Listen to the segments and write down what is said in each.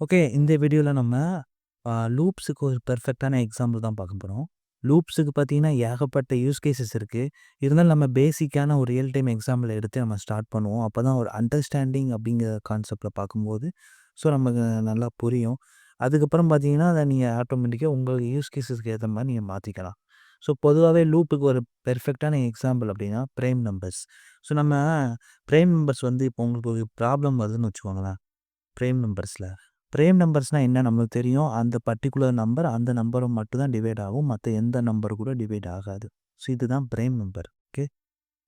Okay. இந்த வீடியோவில் நம்ம லூப்ஸுக்கு ஒரு பெர்ஃபெக்ட்டான எக்ஸாம்பிள் தான் பார்க்க போகிறோம் லூப்ஸுக்கு பார்த்தீங்கன்னா, ஏகப்பட்ட யூஸ் கேசஸ் இருக்குது இருந்தாலும் நம்ம பேசிக்கான ஒரு ரியல் டைம் எக்ஸாம்பிள் எடுத்து நம்ம ஸ்டார்ட் பண்ணுவோம். அப்பதான் ஒரு அண்டர்ஸ்டாண்டிங் அப்படிங்கிற கான்செப்டில் பார்க்கும்போது, ஸோ நமக்கு நல்லா புரியும். அதுக்கப்புறம் பார்த்தீங்கன்னா, அதை நீங்கள் ஆட்டோமேட்டிக்காக உங்களுக்கு யூஸ் கேஸஸ்க்கு ஏற்ற மாதிரி நீங்கள் மாற்றிக்கலாம் ஸோ பொதுவாகவே லூப்புக்கு ஒரு பெர்ஃபெக்ட்டான எக்ஸாம்பிள் அப்படின்னா, ப்ரைம் நம்பர்ஸ். ஸோ நம்ம ப்ரைம் நம்பர்ஸ் வந்து இப்போ உங்களுக்கு ஒரு ப்ராப்ளம் வருதுன்னு வச்சுக்கோங்களேன். ப்ரைம் நம்பர்ஸில் ப்ரேம் நம்பர்ஸ்னால் என்ன நம்மளுக்கு தெரியும். அந்த பர்ட்டிகுலர் நம்பர் அந்த நம்பரும் மட்டும் தான் டிவைட் ஆகும். மற்ற எந்த நம்பர் கூட டிவைட் ஆகாது. ஸோ இதுதான் ப்ரேம் நம்பர். ஓகே.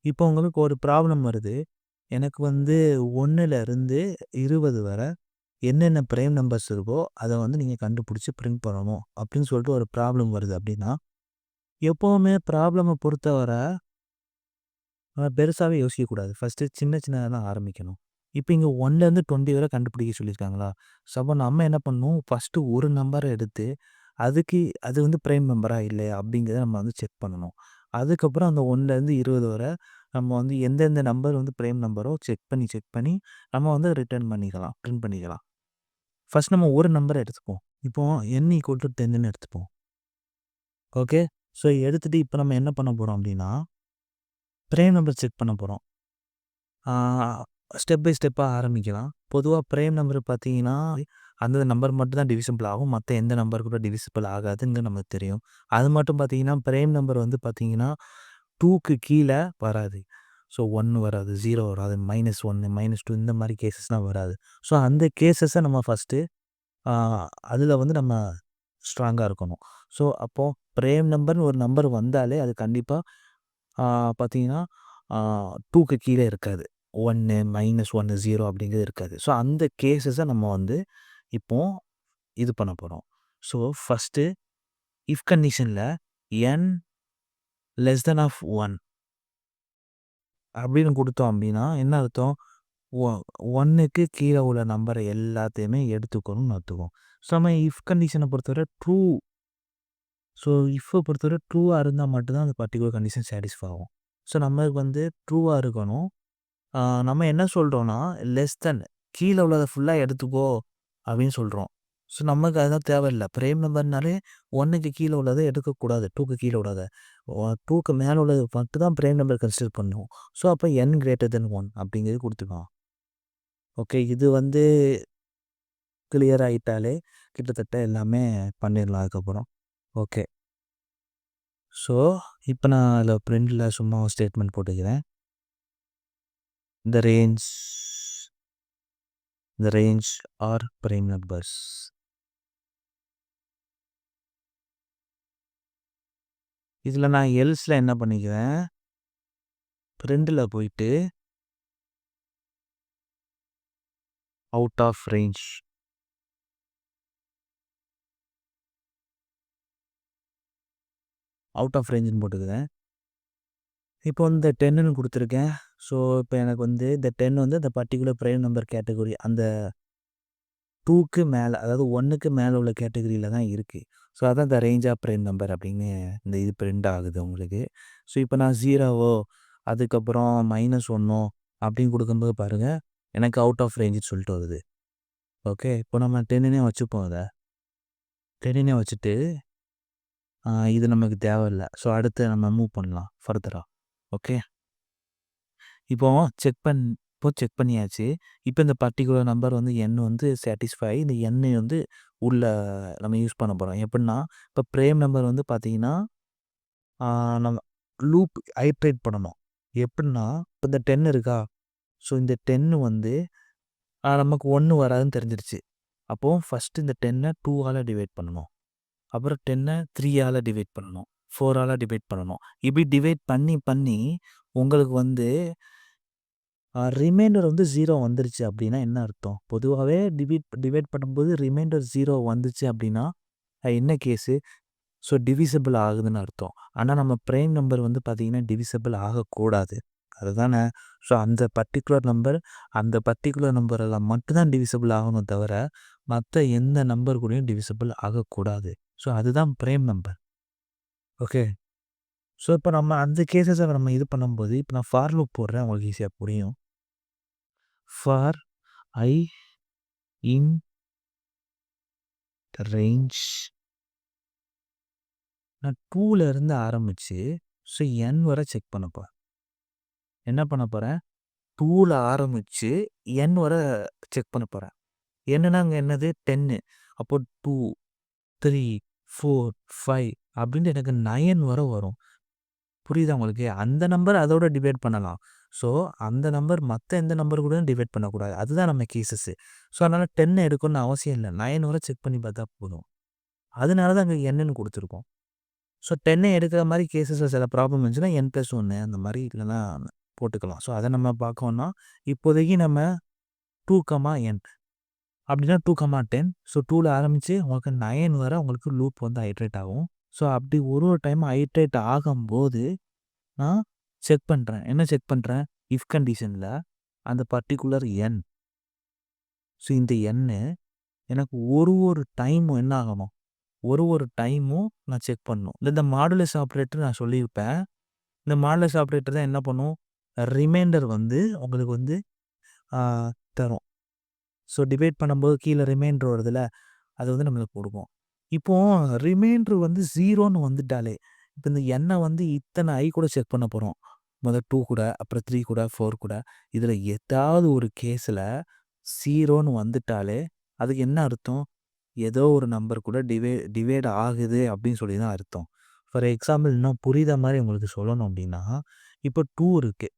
இப்போ உங்களுக்கு ஒரு ப்ராப்ளம் வருது. எனக்கு வந்து 1ல இருந்து 20 வர என்னென்ன ப்ரேம் நம்பர்ஸ் இருக்கோ, அதை வந்து நீங்கள் கண்டுபிடிச்சி பிரிண்ட் பண்ணணும். அப்படின்னு சொல்லிட்டு ஒரு ப்ராப்ளம் வருது அப்படின்னா, எப்போவுமே ப்ராப்ளமை பொறுத்தவரை பெருசாகவே யோசிக்கக்கூடாது. ஃபர்ஸ்ட்டு சின்ன சின்னதாக தான் ஆரம்பிக்கணும். இப்போ இங்கே ஒன்லேருந்து டுவெண்ட்டி வரை கண்டுபிடிக்க சொல்லியிருக்காங்களா? ஸோ நம்ம என்ன பண்ணணும், ஃபர்ஸ்ட்டு ஒரு நம்பரை எடுத்து, அதுக்கு அது வந்து ப்ரைம் மெம்பராக இல்லையா? அப்படிங்கிறத நம்ம வந்து செக் பண்ணணும். அதுக்கப்புறம் அந்த ஒன்லேருந்து இருபது வரை நம்ம வந்து எந்தெந்த நம்பர் வந்து ப்ரைம் நம்பரோ செக் பண்ணி, செக் பண்ணி நம்ம வந்து ரிட்டர்ன் பண்ணிக்கலாம். பிரிண்ட் பண்ணிக்கலாம். ஃபர்ஸ்ட் நம்ம ஒரு நம்பரை எடுத்துப்போம். இப்போ என் ஈக்குவல் டு டென்னு எடுத்துப்போம். ஓகே. ஸோ எடுத்துகிட்டு இப்போ நம்ம என்ன பண்ண போகிறோம் அப்படின்னா, ப்ரைம் நம்பர் செக் பண்ண போகிறோம் ஸ்டெப் பை ஸ்டெப்பாக ஆரம்பிக்கலாம். பொதுவாக ப்ரேம் நம்பர் பார்த்தீங்கன்னா, அந்த நம்பர் மட்டும் தான் டிவிசிபிள் ஆகும். மற்ற எந்த நம்பர் கூட டிவிசிபிள் ஆகாதுன்னு நமக்கு தெரியும். அது மட்டும் பார்த்தீங்கன்னா, ப்ரேம் நம்பர் வந்து பார்த்தீங்கன்னா, டூக்கு கீழே வராது. ஸோ ஒன்று வராது, ஜீரோ வராது, -1, -2 இந்த மாதிரி கேஸஸ்லாம் வராது. ஸோ அந்த கேசஸை நம்ம ஃபர்ஸ்ட்டு அதில் வந்து நம்ம ஸ்ட்ராங்காக இருக்கணும். ஸோ அப்போது ப்ரேம் நம்பர்னு ஒரு நம்பர் வந்தாலே அது கண்டிப்பாக பார்த்தீங்கன்னா, டூக்கு கீழே இருக்காது. 1, -1, 0 அப்படிங்கிறது இருக்காது. ஸோ அந்த கேஸஸை நம்ம வந்து இப்போது இது பண்ண போகிறோம் ஸோ ஃபஸ்ட்டு இஃப் கண்டிஷனில் N less than of one அப்படின்னு கொடுத்தோம் அப்படின்னா, என்ன அர்த்தம்? ஒ ஒன்றுக்கு கீழே உள்ள நம்பரை எல்லாத்தையுமே எடுத்துக்கணும்னு அர்த்தம். ஸோ நம்ம இஃப் கண்டிஷனை பொறுத்தவரை ட்ரூ ஸோ இஃப்பை பொறுத்தவரை ட்ரூவாக இருந்தால் மட்டும்தான் அந்த பர்ட்டிகுலர் கண்டிஷன் சாட்டிஸ்ஃபை ஆகும். ஸோ நம்மளுக்கு வந்து ட்ரூவாக இருக்கணும். நம்ம என்ன சொல்கிறோன்னா லெஸ் தென் கீழே உள்ளதை ஃபுல்லாக எடுத்துக்கோ அப்படின்னு சொல்கிறோம் ஸோ நமக்கு அதெல்லாம் தேவையில்ல. பிரேம் நம்பர்னாலே ஒன்றுக்கு கீழே உள்ளதை எடுக்கக்கூடாது. டூக்கு கீழே உள்ளதை டூக்கு மேலே உள்ளது மட்டும் தான் பிரேம் நம்பர் கன்சிடர் பண்ணுவோம் ஸோ அப்போ என் கிரேட்டர் தென் ஒன் அப்படிங்கிறது கொடுத்துக்கலாம் ஓகே. இது வந்து கிளியர் ஆகிட்டாலே கிட்டத்தட்ட எல்லாமே பண்ணிடலாம் அதுக்கப்புறம். ஓகே. ஸோ இப்போ நான் அதில் ப்ரிண்டில் சும்மா ஸ்டேட்மெண்ட் போட்டுக்கிறேன். The range the range are prime numbers. இதில் நான் எல்ஸில் என்ன பண்ணிக்குவேன் பிரிண்ட்ல போயிட்டு out of range out of ரேஞ்சுன்னு போட்டுக்கிறேன். இப்போ இந்த டென்னுன்னு கொடுத்துருக்கேன் ஸோ இப்போ எனக்கு வந்து இந்த 10 வந்து அந்த பர்ட்டிகுலர் ப்ரைம் நம்பர் கேட்டகரி அந்த டூக்கு மேலே அதாவது ஒன்றுக்கு மேலே உள்ள கேட்டகரியில தான் இருக்குது ஸோ அதான் the range of prime number அப்படின்னு இந்த இது பிரிண்ட் ஆகுது உங்களுக்கு. ஸோ இப்போ நான் ஜீரோவோ அதுக்கப்புறம் மைனஸ் -1ஓ அப்படின்னு கொடுக்கும்போது பாருங்க, எனக்கு அவுட் ஆஃப் ரேஞ்சுன்னு சொல்லிட்டு வருது. ஓகே. இப்போ நம்ம 10ன்னே வச்சுப்போம் அதை 10ன்னே வச்சுட்டு இது நமக்கு தேவையில்ல. ஸோ அடுத்து நம்ம மூவ் பண்ணலாம் ஃபர்தராக ஓகே. இப்போ செக் பண் இப்போ செக் பண்ணியாச்சு. இப்போ இந்த பர்ட்டிகுலர் நம்பர் வந்து எண் வந்து சாட்டிஸ்ஃபை இந்த எண்ணை வந்து உள்ள நம்ம யூஸ் பண்ண போறோம். எப்படின்னா, இப்போ ப்ரேம் நம்பர் வந்து பார்த்தீங்கன்னா, ஆ நம்ம லூப் ஐட்ரேட் பண்ணணும். எப்படின்னா, இப்போ இந்த 10 இருக்கா? ஸோ இந்த 10 வந்து ஆ நமக்கு ஒன்று வராதுன்னு தெரிஞ்சிருச்சு. அப்போ ஃபஸ்ட்டு இந்த 10அ 2ஆல டிவைட் பண்ணணும். அப்புறம் 10அ 3ஆல டிவைட் பண்ணணும். 4ஆல டிவைட் பண்ணணும். இப்படி டிவைட் பண்ணி, பண்ணி உங்களுக்கு வந்து ரிமைண்டர் வந்து ஜீரோ வந்துருச்சு அப்படின்னா என்ன அர்த்தம்? பொதுவாகவே டிவிட் டிவைட் பண்ணும்போது ரிமைண்டர் ஜீரோ வந்துச்சு அப்படின்னா, என்ன கேஸு? ஸோ டிவிசபிள் ஆகுதுன்னு அர்த்தம். ஆனால் நம்ம ப்ரைம் நம்பர் வந்து பார்த்திங்கன்னா டிவிசபிள் ஆகக்கூடாது. அதுதானே. ஸோ அந்த பர்ட்டிகுலர் நம்பர் அந்த பர்ட்டிகுலர் நம்பரில் மட்டும் தான் ஆகணும் தவிர, மற்ற எந்த நம்பர் கூடயும் டிவிசபிள் ஆகக்கூடாது. ஸோ அதுதான் ப்ரைம் நம்பர். ஓகே. ஸோ இப்போ நம்ம அந்த கேசஸை நம்ம இது பண்ணும்போது, இப்போ நான் ஃபார் லூப் போடுறேன் உங்களுக்கு ஈஸியாக புரியும். ஃபார் ஐ இன் ரேஞ்ச் நான் 2ல இருந்து ஆரம்பிச்சு, ஸோ என் வரை செக் பண்ண என்ன பண்ண போகிறேன் டூவில் ஆரம்பிச்சு என் வரை செக் பண்ண போகிறேன் என்னன்னா அங்கே என்னது? 10 அப்போ டூ த்ரீ ஃபோர் ஃபைவ் அப்படின்ட்டு எனக்கு நயன் வரை வரும். புரியுதா உங்களுக்கு? அந்த நம்பர் அதோட டிவைட் பண்ணலாம். ஸோ அந்த நம்பர் மற்ற எந்த நம்பர் கூட டிவைட் பண்ணக்கூடாது. அதுதான் நம்ம கேசஸ்ஸு ஸோ அதனால் டென்னு எடுக்கணும்னு அவசியம் இல்லை நைன் வரை செக் பண்ணி பார்த்தா போதும். அதனால தான் அங்கே என்னென்னு கொடுத்துருக்கோம் ஸோ 10 எடுக்கிற மாதிரி கேசஸில் சில ப்ராப்ளம் இருந்துச்சுன்னா என் ப்ளஸ் ஒன்று அந்த மாதிரி இல்லைன்னா போட்டுக்கலாம். ஸோ அதை நம்ம பார்க்கோம்னா, இப்போதைக்கு நம்ம டூ கமா என் அப்படின்னா 2, 10 ஸோ டூவில் ஆரம்பித்து உங்களுக்கு நயன் வர உங்களுக்கு லூப் வந்து ஹைட்ரேட் ஆகும். ஸோ அப்படி ஒரு ஒரு டைம் ஹைட்ரேட் ஆகும்போது நான் செக் பண்ணுறேன் என்ன செக் பண்ணுறேன் இஃப் கண்டிஷனில் அந்த பர்ட்டிகுலர் எண் ஸோ இந்த எண்ணு எனக்கு ஒரு ஒரு டைமும் என்ன ஆகணும்? ஒரு ஒரு டைமும் நான் செக் பண்ணணும். இந்த மாடுலஸ் ஆப்ரேட்டர் நான் சொல்லியிருப்பேன். இந்த மாடுலஸ் ஆப்ரேட்டர் தான் என்ன பண்ணும்? ரிமைண்டர் வந்து உங்களுக்கு வந்து தரும். ஸோ டிவைட் பண்ணும்போது கீழே ரிமைண்டர் வருதுல்ல, அது வந்து நம்மளுக்கு குடுக்கும். இப்போ ரிமைண்டர் வந்து ஜீரோன்னு வந்துட்டாலே, இப்போ இந்த எண்ணெய் வந்து இத்தனை ஐ கூட செக் பண்ண போகிறோம் முதல் டூ கூட, அப்புறம் த்ரீ கூட, ஃபோர் கூட. இதில் ஏதாவது ஒரு கேஸில் ஜீரோன்னு வந்துட்டாலே, அதுக்கு என்ன அர்த்தம்? ஏதோ ஒரு நம்பர் கூட டிவே டிவைட் ஆகுது அப்படின்னு சொல்லி தான் அர்த்தம். ஃபார் எக்ஸாம்பிள் இன்னும் புரித மாதிரி உங்களுக்கு சொல்லணும் அப்படின்னா, இப்போ டூ இருக்குது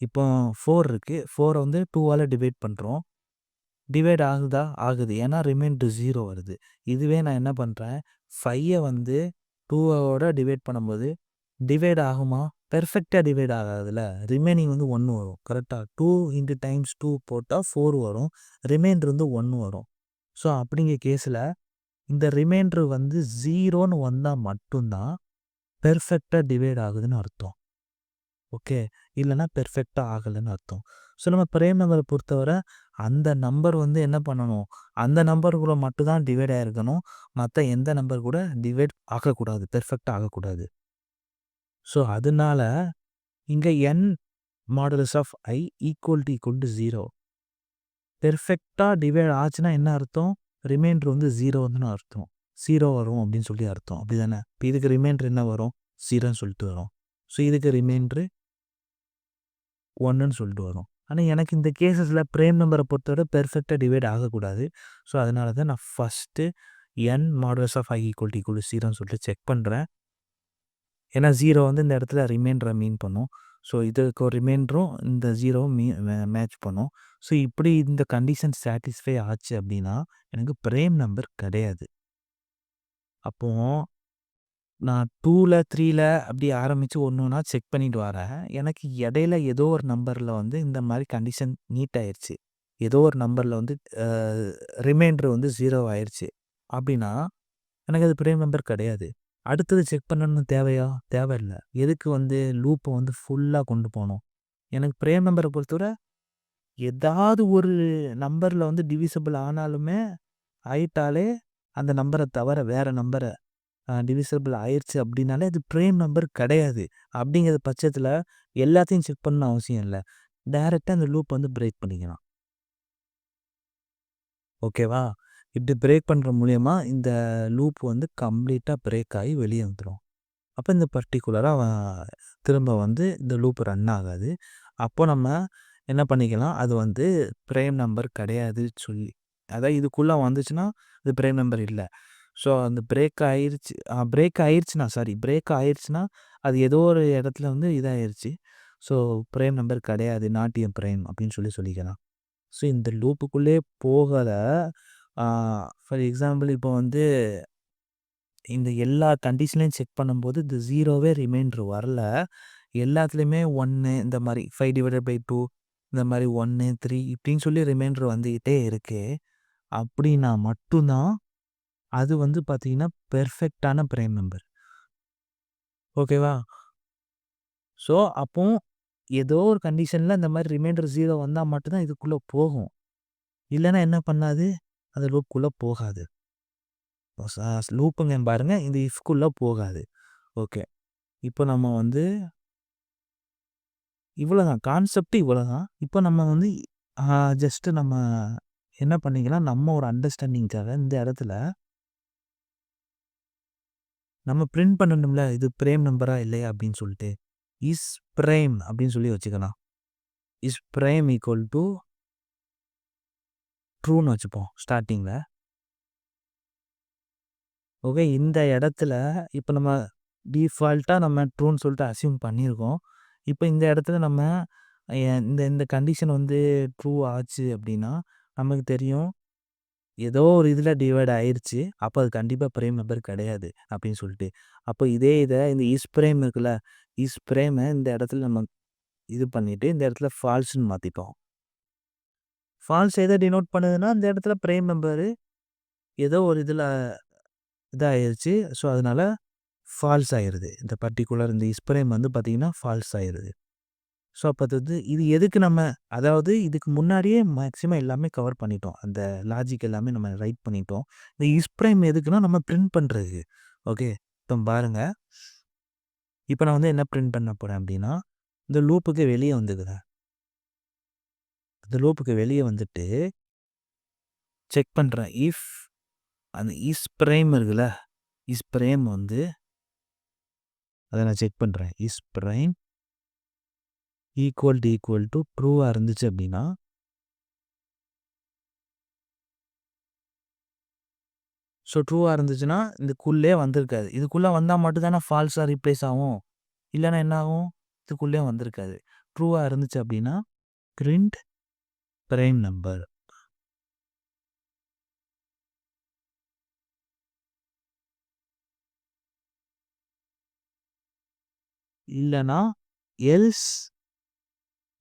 இப்போ ஃபோர் இருக்குது ஃபோரை வந்து டூவால் டிவைட் பண்ணுறோம் டிவைட் ஆகுதா? ஆகுது. ஏன்னா ரிமைண்டர் ஜீரோ வருது. இதுவே நான் என்ன பண்ணுறேன் ஃபையை வந்து டூவோட டிவைட் பண்ணும்போது, டிவைட் ஆகுமா? பெர்ஃபெக்டாக டிவைட் ஆகாதுல்ல. ரிமைனிங் வந்து ஒன்று வரும். கரெக்டாக டூ இன்டு டைம்ஸ் டூ போட்டால் ஃபோர் வரும். ரிமைண்டர் வந்து ஒன்று வரும். ஸோ அப்படிங்கிற கேஸில் இந்த ரிமைண்டர் வந்து ஜீரோன்னு வந்தால் மட்டும்தான் பெர்ஃபெக்டாக டிவைட் ஆகுதுன்னு அர்த்தம். ஓகே. இல்லைன்னா பெர்ஃபெக்டாக ஆகலைன்னு அர்த்தம். ஸோ நம்ம பிரைம் நம்பரை பொறுத்தவரை, அந்த நம்பர் வந்து என்ன பண்ணணும்? அந்த நம்பர் கூட மட்டும் தான் டிவைட் ஆகிருக்கணும் மற்ற எந்த நம்பர் கூட டிவைட் ஆகக்கூடாது. பெர்ஃபெக்டாக ஆகக்கூடாது. ஸோ அதனால, இங்கே N modulus of I equal to equal to zero பெர்ஃபெக்டாக டிவைட் ஆச்சுன்னா என்ன அர்த்தம்? ரிமைண்டர் வந்து ஜீரோ வந்துன்னு அர்த்தம். ஜீரோ வரும் அப்படின்னு சொல்லி அர்த்தம். அப்படி தானே இப்போ இதுக்கு ரிமைண்டர் என்ன வரும்? ஜீரோன்னு சொல்லிட்டு வரும். ஸோ இதுக்கு ரிமைண்டரு ஒன்றுன்னு சொல்லிட்டு வரும். ஆனால் எனக்கு இந்த கேசஸில் ப்ரேம் நம்பரை பொறுத்தவரை பெர்ஃபெக்டாக டிவைட் ஆகக்கூடாது. ஸோ அதனால தான் நான் first N modulus of i equal to குழு ஈக்குவல் டூ 0ன்னு சொல்லிட்டு செக் பண்ணுறேன் ஏன்னா ஜீரோ வந்து இந்த இடத்துல ரிமைண்டரை மீன் பண்ணும். ஸோ இதுக்கு ஒரு ரிமைண்டரும் இந்த ஜீரோவும் மீ மே மேட்ச் பண்ணும். ஸோ இப்படி இந்த கண்டிஷன் சாட்டிஸ்ஃபை ஆச்சு அப்படின்னா, எனக்கு ப்ரேம் நம்பர் கிடையாது. அப்போது நான் 2ல, 3ல அப்படி ஆரம்பிச்சு ஒண்ணு ஒண்ணா செக் பண்ணிட்டு வரேன். எனக்கு இடையில ஏதோ ஒரு நம்பர்ல வந்து இந்த மாரி கண்டிஷன் மீட் ஆயிருச்சு. ஏதோ ஒரு நம்பர்ல வந்து அ ரிமைண்டர் வந்து 0 ஆயிருச்சு. அப்படின்னா, எனக்கு அது ப்ரேம் நம்பர் கிடையாது. அடுத்தது செக் பண்ணணும்னு தேவையா? தேவையில்ல. எதுக்கு வந்து லூப்ப வந்து ஃபுல்லா கொண்டு போணும்? எனக்கு ப்ரேம் நம்பர பொறுத்தவரை, ஏதாவது ஒரு நம்பர்ல வந்து டிவிசபிள் ஆனாலுமே ஆயிட்டாலே, அந்த நம்பர தவிர வேற நம்பர டிவிசபிள் ஆயிடுச்சு அப்படின்னாலே, அது ப்ரேம் நம்பர் கிடையாது. அப்படிங்கிற பட்சத்தில் எல்லாத்தையும் செக் பண்ணணும் அவசியம் இல்லை டைரெக்டாக அந்த லூப் வந்து பிரேக் பண்ணிக்கலாம். ஓகேவா? இப்படி பிரேக் பண்ணுற மூலயமா இந்த லூப் வந்து கம்ப்ளீட்டாக பிரேக் ஆகி வெளியே வந்துடும் அப்போ இந்த பர்டிகுலராக திரும்ப வந்து இந்த லூப் ரன் ஆகாது. அப்போ நம்ம என்ன பண்ணிக்கலாம்? அது வந்து ப்ரேம் நம்பர் கிடையாது சொல்லி அதான் இதுக்குள்ளே வந்துச்சுன்னா, அது ப்ரேம் நம்பர் இல்லை ஸோ அந்த பிரேக் ஆயிடுச்சு பிரேக் ஆயிருச்சுன்னா சாரி பிரேக் ஆயிடுச்சுன்னா அது ஏதோ ஒரு இடத்துல வந்து இதாகிடுச்சு ஸோ பிரேம் நம்பர் கிடையாது. நாட்டியம் பிரேம் அப்படின்னு சொல்லி சொல்லிக்கலாம். ஸோ இந்த லூப்புக்குள்ளே போகல. ஃபார் எக்ஸாம்பிள் இப்போ வந்து இந்த எல்லா கண்டிஷன்லையும் செக் பண்ணும்போது இந்த ஜீரோவே ரிமைண்டர் வரல. எல்லாத்துலேயுமே ஒன்று இந்த மாதிரி ஃபைவ் டிவைடட் பை டூ இந்த மாதிரி ஒன்று த்ரீ இப்படின்னு சொல்லி ரிமைண்டர் வந்துக்கிட்டே இருக்குது அப்படின்னா மட்டும் தான், அது வந்து பார்த்தீங்கன்னா, பெர்ஃபெக்ட்டான பிரைம் நம்பர். ஓகேவா? ஸோ அப்போ ஏதோ ஒரு கண்டிஷனில் இந்த மாதிரி ரிமைண்டர் ஜீரோ வந்தால் மட்டும்தான் இதுக்குள்ளே போகும். இல்லைன்னா என்ன பண்ணாது? அந்த லூப்புக்குள்ளே போகாது. லூப்புங்க பாருங்கள் இந்த இஃப்குள்ளே போகாது. ஓகே. இப்போ நம்ம வந்து இவ்வளோதான். கான்செப்ட் இவ்வளோதான். இப்போ நம்ம வந்து ஜஸ்ட்டு நம்ம என்ன பண்ணிக்கலாம், நம்ம ஒரு அண்டர்ஸ்டாண்டிங்க்காக இந்த இடத்துல நம்ம பிரிண்ட் பண்ணணும்ல. இது பிரேம் நம்பரா இல்லையா அப்படின்னு சொல்லிட்டு. இஸ் பிரேம் அப்படின்னு சொல்லி வச்சுக்கலாம். இஸ் பிரேம் ஈக்குவல் டூ ட்ரூன்னு வச்சுப்போம் ஸ்டார்டிங்கில் ஓகே. இந்த இடத்துல இப்போ நம்ம டிஃபால்ட்டாக நம்ம ட்ரூன்னு சொல்லிட்டு அசியூம் பண்ணியிருக்கோம். இப்போ இந்த இடத்துல நம்ம இந்த இந்த கண்டிஷன் வந்து ட்ரூ ஆச்சு அப்படின்னா, நமக்கு தெரியும். ஏதோ ஒரு இதில் டிவைட் ஆயிடுச்சு அப்போ அது கண்டிப்பாக பிரேம் நம்பர் கிடையாது அப்படின்னு சொல்லிட்டு. அப்போ இதே இதை இந்த இஸ் பிரேம் இருக்குல்ல. இஸ் பிரேமை இந்த இடத்துல நம்ம இது பண்ணிவிட்டு இந்த இடத்துல ஃபால்ஸ்ன்னு மாற்றிப்போம் ஃபால்ஸ் எதை டினோட் பண்ணுதுன்னா, இந்த இடத்துல பிரேம் நம்பரு ஏதோ ஒரு இதில் இதாயிருச்சு. ஸோ, அதனால ஃபால்ஸ் ஆயிடுது இந்த பர்ட்டிகுலர் இந்த இஸ்பிரேம் வந்து பார்த்திங்கன்னா ஃபால்ஸ் ஆயிடுது ஸோ, அப்போ அது வந்து இது எதுக்கு நம்ம அதாவது இதுக்கு முன்னாடியே மேக்ஸிமம் எல்லாமே கவர் பண்ணிட்டோம். அந்த லாஜிக் எல்லாமே நம்ம ரைட் பண்ணிட்டோம். இந்த இஸ்பிரைம் எதுக்குன்னா, நம்ம பிரிண்ட் பண்ணுறதுக்கு ஓகே. இப்போ பாருங்க. இப்போ நான் வந்து என்ன பிரிண்ட் பண்ண போகிறேன் அப்படின்னா, இந்த லூப்புக்கு வெளியே வந்துக்கிறேன். இந்த லூப்புக்கு வெளியே வந்துட்டு செக் பண்ணுறேன் இஃப் அந்த இஸ் ப்ரைம் இருக்குல்ல. இஸ் வந்து அதை நான் செக் பண்ணுறேன் is prime equal to equal to ட்ரூவாக இருந்துச்சு அப்படின்னா ஸோ, ட்ரூவாக இருந்துச்சுன்னா, இதுக்குள்ளே வந்திருக்காது. இதுக்குள்ளே வந்தால் மட்டும்தானே ஃபால்ஸாக ரீப்ளேஸ் ஆகும். இல்லைன்னா என்ன ஆகும்? இதுக்குள்ளயே வந்திருக்காது. ட்ரூவாக இருந்துச்சு அப்படின்னா, பிரிண்ட் பிரைம் நம்பர். இல்லைன்னா எல்ஸ்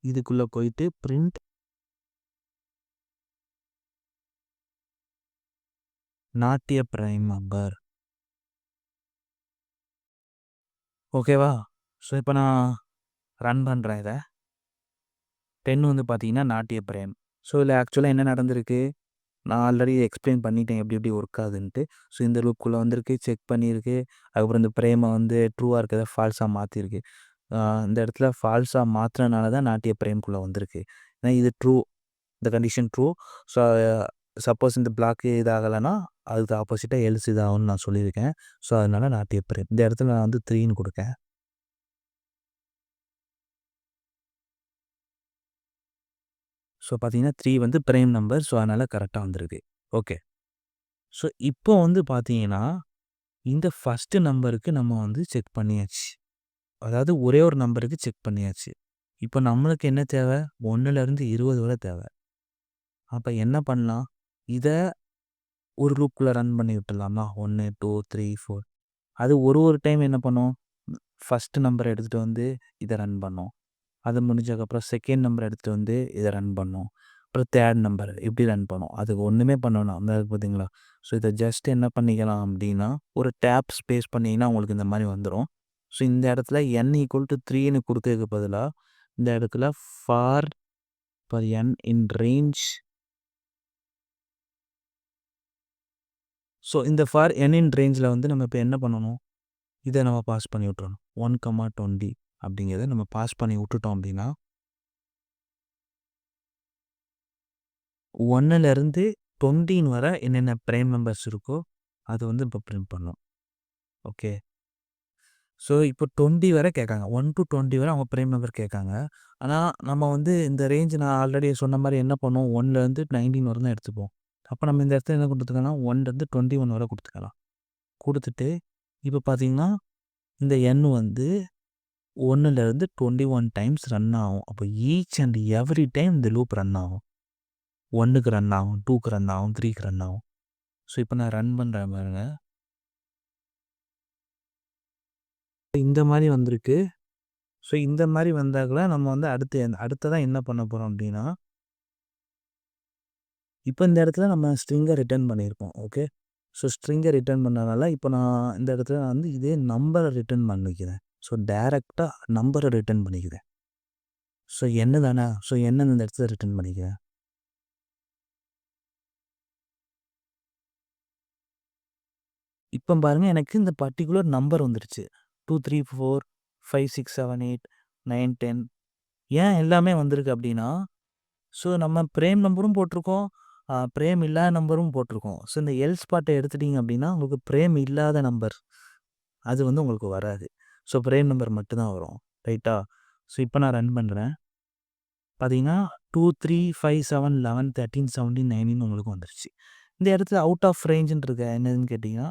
இதுக்குள்ளே போயிட்டு பிரிண்ட் நாட்டிய ப்ரைம் பிரைம் ஓகேவா? ஸோ, இப்போ நான் ரன் பண்ணுறேன் இதை டென் வந்து பார்த்தீங்கன்னா, நாட்டிய எ ஸோ, இதில் ஆக்சுவலாக என்ன நடந்திருக்கு? நான் ஆல்ரெடி எக்ஸ்ப்ளைன் பண்ணிட்டேன் எப்படி எப்படி ஒர்க் ஆகுதுன்ட்டு. ஸோ, இந்த லூப்புக்குள்ளே வந்திருக்கு, செக் பண்ணியிருக்கு. அதுக்கப்புறம் இந்த பிரேமை வந்து ட்ரூவாக இருக்கிறத ஃபால்ஸாக மாற்றிருக்கு அந்த இந்த இடத்துல ஃபால்ஸாக மாத்துனனால தான் நாட்டிய பிரேம்குள்ளே வந்திருக்கு. ஏன்னா இது ட்ரூ. இந்த கண்டிஷன் ட்ரூ. ஸோ, சப்போஸ் இந்த பிளாக்கு இதாகலைன்னா அதுக்கு ஆப்போசிட்டாக எல்ஸ் இதாகும்னு நான் சொல்லியிருக்கேன். ஸோ, அதனால நாட்டிய பிரேம் இந்த இடத்துல நான் வந்து த்ரீன்னு கொடுக்கேன் ஸோ, பார்த்தீங்கன்னா த்ரீ வந்து பிரைம் நம்பர். ஸோ, அதனால் கரெக்டாக வந்திருக்கு. ஓகே. ஸோ, இப்போ வந்து பார்த்தீங்கன்னா, இந்த ஃபஸ்ட்டு நம்பருக்கு நம்ம வந்து செக் பண்ணியாச்சு. அதாவது ஒரே ஒரு நம்பருக்கு செக் பண்ணியாச்சு. இப்போ நம்மளுக்கு என்ன தேவை ஒன்றுலேருந்து இருபது வரை தேவை அப்போ என்ன பண்ணலாம்? இதை ஒரு லூப்குள்ள ரன் பண்ணி விட்டுறலாமா? 1, 2, 3, 4 அது ஒரு ஒரு டைம் என்ன பண்ணும்? ஃபஸ்ட்டு நம்பரை எடுத்துகிட்டு வந்து இதை ரன் பண்ணும். அது முடிஞ்சதுக்கப்புறம் செகண்ட் நம்பர் எடுத்துகிட்டு வந்து இதை ரன் பண்ணும். அப்புறம் தேர்ட் நம்பர் இப்படி ரன் பண்ணும். அதுக்கு ஒன்றுமே பண்ணணும் அந்த பார்த்தீங்களா? ஸோ, இதை ஜஸ்ட் என்ன பண்ணிக்கலாம் அப்படின்னா, ஒரு டேப் ஸ்பேஸ் பண்ணிங்கன்னா உங்களுக்கு இந்த மாதிரி வந்துடும் ஸோ, இந்த இடத்துல என் ஈக்குவல் டு த்ரீன்னு கொடுத்ததுக்கு பதிலாக இந்த இடத்துல for for N in range so, இந்த ஃபார் என் இன் ரேஞ்சில் வந்து நம்ம இப்போ என்ன பண்ணணும்? இதை நம்ம பாஸ் பண்ணி விட்றணும் ஒன் கம்மா டுவெண்ட்டி அப்படிங்கிறத நம்ம பாஸ் பண்ணி விட்டுட்டோம் அப்படின்னா ஒன்னுலேருந்து டுவெண்ட்டின் வர என்னென்ன ப்ரைம் மெம்பர்ஸ் இருக்கோ, அது வந்து இப்போ பிரிண்ட் பண்ணும். ஓகே. ஸோ, இப்போ 20 வரை கேட்காங்க. ஒன் டு டுவெண்ட்டி வரை அவங்க ப்ரைம் நம்பர் கேட்காங்க. ஆனால் நம்ம வந்து இந்த ரேஞ்ச் நான் ஆல்ரெடி சொன்ன மாதிரி என்ன பண்ணுவோம்? 1லேருந்து 19 வரை தான் எடுத்துப்போம். அப்போ நம்ம இந்த இடத்துல என்ன பண்ணுறதுக்குன்னா ஒன்லேருந்து டுவெண்ட்டி ஒன் வரை கொடுத்துக்கலாம் கொடுத்துட்டு இப்போ பார்த்தீங்கன்னா, இந்த எண் வந்து 1லேருந்து 21 டைம்ஸ் ரன் ஆகும். அப்போ ஈச் அண்ட் எவ்ரி டைம் இந்த லூப் ரன் ஆகும். ஒன்றுக்கு ரன் ஆகும், டூக்கு ரன் ஆகும், த்ரீக்கு ரன் ஆகும். ஸோ, இப்போ நான் ரன் பண்ணுறேன் பாருங்கள் இந்த மாதிரி வந்திருக்கு. ஸோ, இந்த மாதிரி வந்தாக்கூட நம்ம வந்து அடுத்து அடுத்ததான் என்ன பண்ண போகிறோம் அப்படின்னா இப்போ இந்த இடத்துல நம்ம ஸ்ட்ரிங்கை ரிட்டர்ன் பண்ணியிருக்கோம். ஓகே. ஸோ, ஸ்ட்ரிங்கை ரிட்டர்ன் பண்ணனால, இப்போ நான் இந்த இடத்துல நான் வந்து இதே நம்பரை ரிட்டர்ன் பண்ணிக்கிறேன். ஸோ, டேரெக்டாக நம்பரை ரிட்டர்ன் பண்ணிக்கிறேன். ஸோ, என்ன தானே. ஸோ, என்ன இந்த இடத்துல ரிட்டர்ன் பண்ணிக்கிறேன். இப்போ பாருங்கள் எனக்கு இந்த பர்ட்டிகுலர் நம்பர் வந்துருச்சு. 2, 3, 4, 5, 6, 7, 8, 9, 10 ஏன் எல்லாமே வந்திருக்கு அப்படின்னா, ஸோ, நம்ம பிரேம் நம்பரும் போட்டிருக்கோம். பிரேம் இல்லாத நம்பரும் போட்டிருக்கோம். ஸோ இந்த எல்ஸ் பாட்டை எடுத்துட்டீங்க அப்படின்னா, உங்களுக்கு பிரேம் இல்லாத நம்பர் அது வந்து உங்களுக்கு வராது. ஸோ பிரேம் நம்பர் மட்டும் தான் வரும். ரைட்டா? ஸோ இப்போ நான் ரன் பண்ணுறேன் பார்த்தீங்கன்னா 2, 3, 5, 7, 11, 13, 17, 19 உங்களுக்கு வந்துருச்சு. இந்த இடத்துல அவுட் ஆஃப் ரேஞ்சுன்னு இருக்க என்னதுன்னு கேட்டிங்கன்னா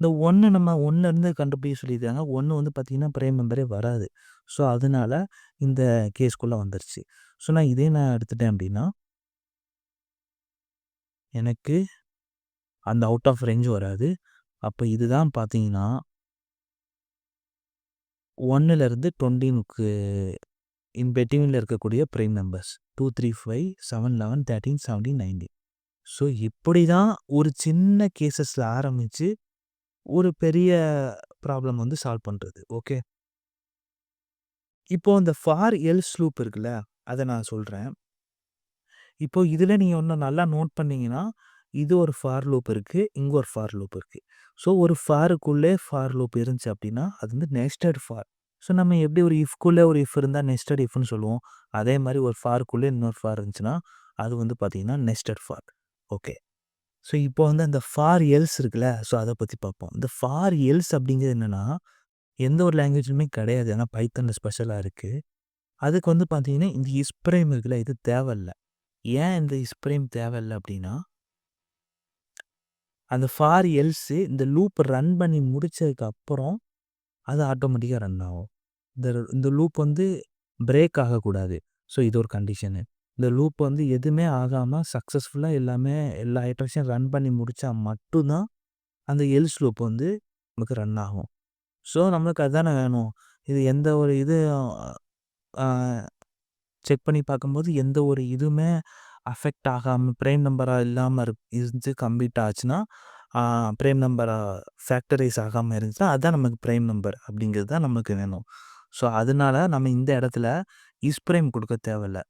இந்த ஒன்று நம்ம 1 இருந்து கண்டுபிடிக்க சொல்லியிருக்காங்க. ஒன்று வந்து பார்த்தீங்கன்னா பிரேம் மெம்பரே வராது. ஸோ அதனால இந்த கேஸ்க்குள்ளே வந்துருச்சு. ஸோ நான் இதே நான் எடுத்துட்டேன் அப்படின்னா எனக்கு அந்த அவுட் ஆஃப் ரேஞ்ச் வராது. அப்போ இதுதான் பார்த்தீங்கன்னா 1லேருந்து 20க்கு இன் பெட்டிங்கில் இருக்கக்கூடிய பிரைம் நம்பர்ஸ். 2, 3, 5, 7, 11, 13, 17, 19. ஸோ இப்படி தான் ஒரு சின்ன கேசஸில் ஆரம்பிச்சு, ஒரு பெரிய ப்ராப்ளம் வந்து சால்வ் பண்ணுறது ஓகே. இப்போ இந்த ஃபார் எல் ஸ்லூப் இருக்குல்ல, அதை நான் சொல்கிறேன் இப்போ இதில் நீங்கள் ஒன்று நல்லா நோட் பண்ணிங்கன்னா இது ஒரு ஃபார் லூப் இருக்குது இங்கே ஒரு ஃபார் லூப் இருக்குது ஸோ ஒரு ஃபாருக்குள்ளே ஃபார் லூப் இருந்துச்சு அப்படின்னா, அது வந்து நெஸ்டட் ஃபார். ஸோ நம்ம எப்படி ஒரு இஃப்குள்ளே ஒரு இஃப் இருந்தால் நெஸ்டட் இஃப்னு சொல்லுவோம். அதே மாதிரி ஒரு ஃபாருக்குள்ளே இன்னொரு ஃபார் இருந்துச்சுன்னா, அது வந்து பார்த்தீங்கன்னா நெஸ்டட் ஃபார். ஓகே. ஸோ இப்போ வந்து அந்த ஃபார் எல்ஸ் இருக்குல்ல, ஸோ அதை பற்றி பார்ப்போம். இந்த ஃபார் எல்ஸ் அப்படிங்கிறது என்னென்னா எந்த ஒரு லாங்குவேஜுமே கிடையாது. ஏன்னா பைத்தனில் ஸ்பெஷலாக இருக்குது அதுக்கு வந்து பார்த்தீங்கன்னா, இந்த இஸ்பிரேம் இருக்குல்ல, இது தேவையில்ல. ஏன் இந்த இஸ்பிரேம் தேவையில்லை தேவையில்ல அப்படின்னா அந்த ஃபார் எல்ஸு இந்த லூப் ரன் பண்ணி முடித்ததுக்கு அப்புறம், அது ஆட்டோமேட்டிக்காக ரன் ஆகும். இந்த இந்த லூப் வந்து பிரேக் ஆகக்கூடாது. ஸோ இது ஒரு கண்டிஷனு. இந்த லூப் வந்து எதுவுமே ஆகாமல் சக்ஸஸ்ஃபுல்லாக எல்லாமே எல்லா ஐட்டரேஷன் ரன் பண்ணி முடித்தா மட்டும்தான் அந்த எல்ஸ் லூப் வந்து நமக்கு ரன் ஆகும். ஸோ நம்மளுக்கு அதுதானே வேணும். இது எந்த ஒரு இது செக் பண்ணி பார்க்கும்போது எந்த ஒரு இதுவுமே அஃபெக்ட் ஆகாமல் ப்ரேம் நம்பராக இல்லாமல் இரு இருந்து கம்ப்ளீட் ஆச்சுன்னா, ப்ரேம் நம்பராக ஃபேக்டரைஸ் ஆகாமல் இருந்துச்சுன்னா, அதுதான் நமக்கு ப்ரேம் நம்பர் அப்படிங்கிறது தான் நமக்கு வேணும். ஸோ அதனால நம்ம இந்த இடத்துல இஸ் ப்ரேம் கொடுக்க தேவையில்ல.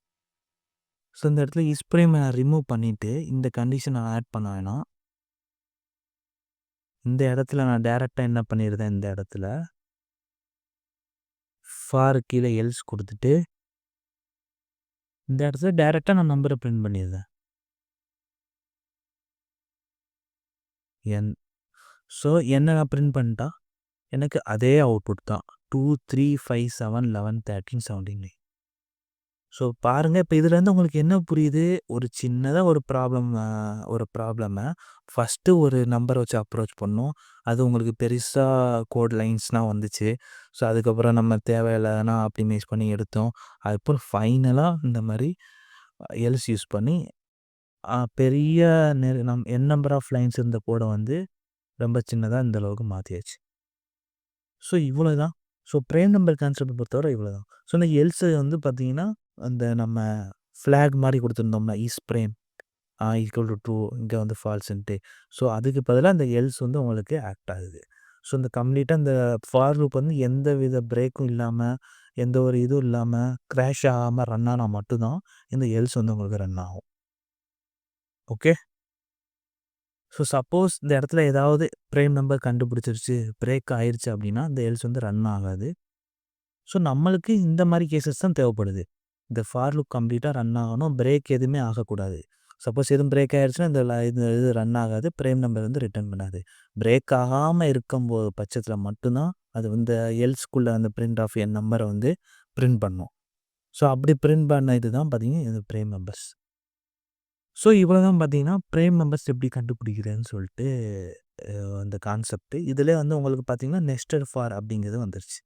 ஸோ இந்த இடத்துல இஸ்ப்ரேமை நான் ரிமூவ் பண்ணிவிட்டு இந்த கண்டிஷன் நான் ஆட் பண்ண வேணாம். இந்த இடத்துல நான் டேரெக்டாக என்ன பண்ணிடுறேன் இந்த இடத்துல ஃபார் கீழே எல்ஸ் கொடுத்துட்டு இந்த இடத்துல டேரெக்டாக நான் நம்பரை பிரிண்ட் பண்ணிடுறேன் என் ஸோ என்ன நான் பிரிண்ட் பண்ணிட்டா, எனக்கு அதே அவுட்புட் தான். 2, 3, 5, 7, 11, 13, 17, 9. ஸோ பாருங்கள் இப்போ இதுலேருந்து உங்களுக்கு என்ன புரியுது? ஒரு சின்னதாக ஒரு ப்ராப்ளம் ஒரு ப்ராப்ளமை ஃபஸ்ட்டு ஒரு நம்பரை வச்சு அப்ரோச் பண்ணோம். அது உங்களுக்கு பெருசாக கோட் லைன்ஸ்னால் வந்துச்சு. ஸோ அதுக்கப்புறம் நம்ம தேவையில்லாதனா ஆப்டிமைஸ் பண்ணி எடுத்தோம். அதுக்கப்புறம் ஃபைனலாக இந்த மாதிரி எல்ஸ் யூஸ் பண்ணி பெரிய நெ நம் என் நம்பர் ஆஃப் லைன்ஸ் இருந்த கோட வந்து ரொம்ப சின்னதாக இந்த அளவுக்கு மாற்றியாச்சு ஸோ இவ்வளோ தான் ஸோ ப்ரேம் நம்பர் கான்செப்ட்ட பொறுத்தவரை இவ்வளோ தான் ஸோ இந்த எல்ஸ் வந்து பார்த்தீங்கன்னா, அந்த நம்ம ஃப்ளாக் மாதிரி கொடுத்துருந்தோம்னா is prime ah to to true வந்து ஃபால்ஸ்ன்ட்டு. ஸோ அதுக்கு பதிலாக அந்த எல்ஸ் வந்து உங்களுக்கு ஆக்ட் ஆகுது. ஸோ இந்த கம்ப்ளீட்டாக இந்த ஃபார் லூப் வந்து எந்த வித பிரேக்கும் இல்லாமல் எந்த ஒரு இதுவும் இல்லாமல் க்ராஷ் ஆகாமல் ரன் ஆனால் மட்டும்தான் இந்த எல்ஸ் வந்து உங்களுக்கு ரன் ஆகும். ஓகே. ஸோ சப்போஸ் இந்த இடத்துல ஏதாவது ப்ரேம் நம்பர் கண்டுபிடிச்சிருச்சு, பிரேக் ஆயிடுச்சு அப்படின்னா, இந்த எல்ஸ் வந்து ரன் ஆகாது. ஸோ நம்மளுக்கு இந்த மாதிரி கேசஸ் தான் தேவைப்படுது. இந்த ஃபார் லுக் கம்ப்ளீட்டாக ரன் ஆகணும். பிரேக் எதுவுமே ஆகக்கூடாது. சப்போஸ் எதுவும் பிரேக் ஆகிடுச்சுன்னா இந்த இது ரன் ஆகாது. ப்ரேம் நம்பர் வந்து ரிட்டர்ன் பண்ணாது. பிரேக் ஆகாமல் இருக்கும்போது போது பட்சத்தில் மட்டும்தான் அது வந்து எல்ஸ்குள்ளே அந்த பிரிண்ட் ஆஃப் என் நம்பரை வந்து பிரிண்ட் பண்ணும். ஸோ அப்படி பிரிண்ட் பண்ண இதுதான் பார்த்தீங்கன்னா, இது ப்ரேம் நம்பர்ஸ். ஸோ இவ்வளோ தான் பார்த்தீங்கன்னா, ப்ரேம் நம்பர்ஸ் எப்படி கண்டுபிடிக்கிறேன்னு சொல்லிட்டு அந்த கான்செப்ட். இதில் வந்து உங்களுக்கு பார்த்தீங்கன்னா, நெஸ்டட் ஃபார் அப்படிங்கிறது வந்துருச்சு.